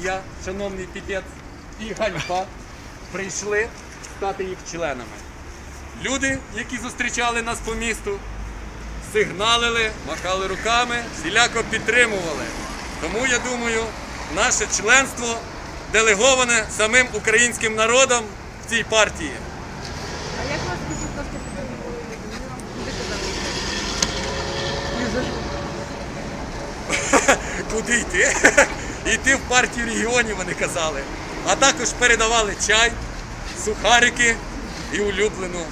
і я, шановний піпець, і ганьба, прийшли стати їх членами. Люди, які зустрічали нас по місту, сигналили, махали руками, всіляко підтримували. Тому я думаю, наше членство делеговане самим українським народом в цій партії. А як вас? Куди йти? Йти в партію регіонів, вони казали. А також передавали чай, сухарики і улюблену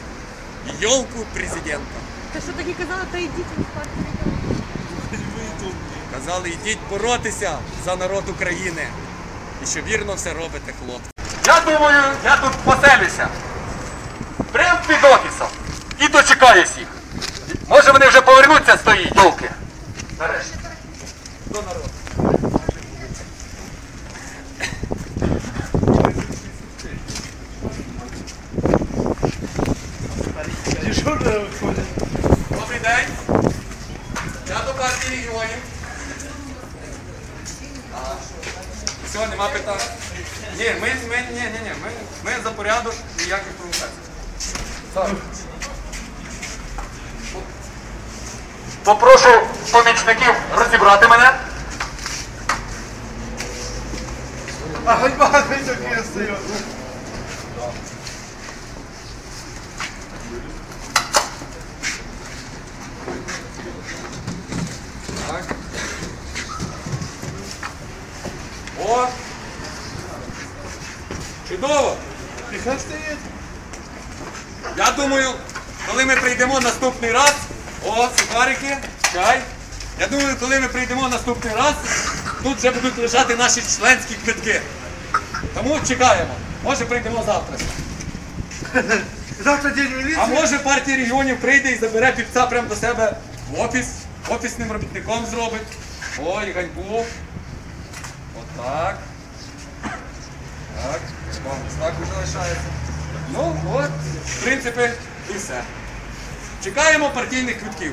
йолку президента. Та що такі казали, та йдіть ви в партію. Казали, йдіть боротися за народ України. І що вірно все робите, хлопці. Я думаю, я тут поселюся. Прямо під офісом. І дочекаюсь їх. Може вони вже повернуться Добрий день. Я до партії регіонів. Все, нема питань. Ні, ми, ми, ні, ні, ні, ми, ми за порядок ніяких провокацій. Так. Попрошу помічників розібрати мене. А ганьба таки остается. О! Чудово! Тихо стоит. Я думаю, коли ми прийдемо наступний раз, о, сухарики, чай. Я думаю, коли ми прийдемо наступний раз, тут вже будуть лежати наші членські квитки. Тому чекаємо. Може прийдемо завтра. Завтра день милиции. А може партія регіонів прийде і забере півця прямо до себе в офіс, офісним робітником зробить. Ой, ганьбу. Отак. Так. Вам так уже лишається. Ну, от, в принципі, і все. Чекаємо партійних квитків.